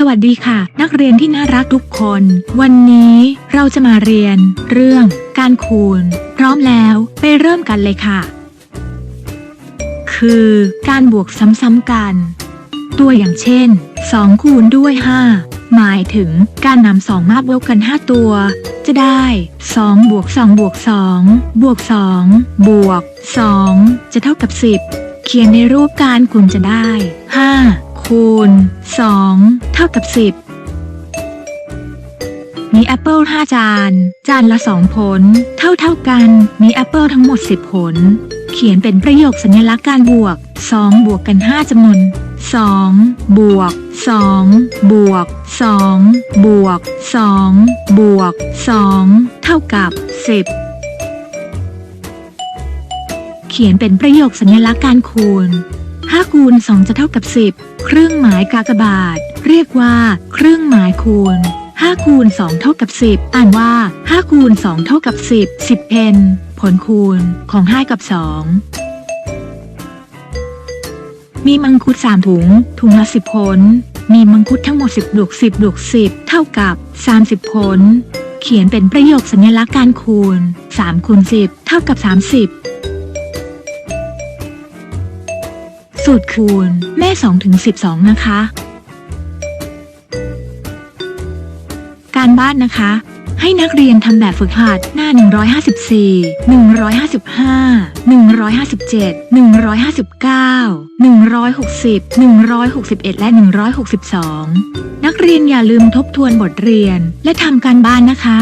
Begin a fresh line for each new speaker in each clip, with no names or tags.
สวัสดีค่ะ นักเรียนที่น่ารักทุกคน วันนี้เราจะมาเรียน เรื่อง การคูณ พร้อมแล้วไปเริ่มกันเลยค่ะ คือ การบวกซ้ำๆกัน ตัวอย่างเช่น2คูณด้วย 5 หมายถึงการนำสองมาบวกกัน 5 ตัว จะได้2บวก2บวก2บวก2บวก2จะเท่ากับ 10 เขียนในรูปการคูณจะได้ 5 คูณ 2 เท่ากับ 10 มีแอปเปิล5จาน จานละ 2 ผล เท่าเท่ากัน มีแอปเปิลทั้งหมด 10 ผล เขียนเป็นประโยคสัญลักษณ์การบวก 2 บวกกัน 5จำนวน 2 บวก 2 บวก 2 บวก 2 บวก 2 เท่ากับ 10เขียนเป็นประโยคสัญลักษณ์การคูณ 5คูณ2จะเท่ากับ 10 เครื่องหมายกากบาท เรียกว่า เครื่องหมายคูณ5คูณ2เท่ากับ 10 อ่านว่า5คูณ2เท่ากับ 10 10เพนผลคูณของ 5 กับ 2 มีมังคุด 3 ถุง ถุงละ 10 ผล มีมังคุดทั้งหมด 10บวก10บวก10 เท่ากับ 30 ผล เขียนเป็นประโยคสัญลักษณ์การคูณ3คูณ10 เท่ากับ 30 สูตรคูณ แม่2ถึง12 นะคะ การบ้านนะคะ ให้นักเรียนทำแบบฝึกหัดหน้า 154 155 157 159 160 161 และ 162 นักเรียนอย่าลืมทบทวนบทเรียนและทำการบ้านนะคะ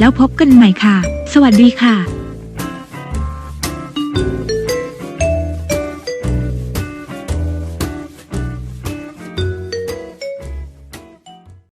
แล้วพบกันใหม่ค่ะ สวัสดีค่ะ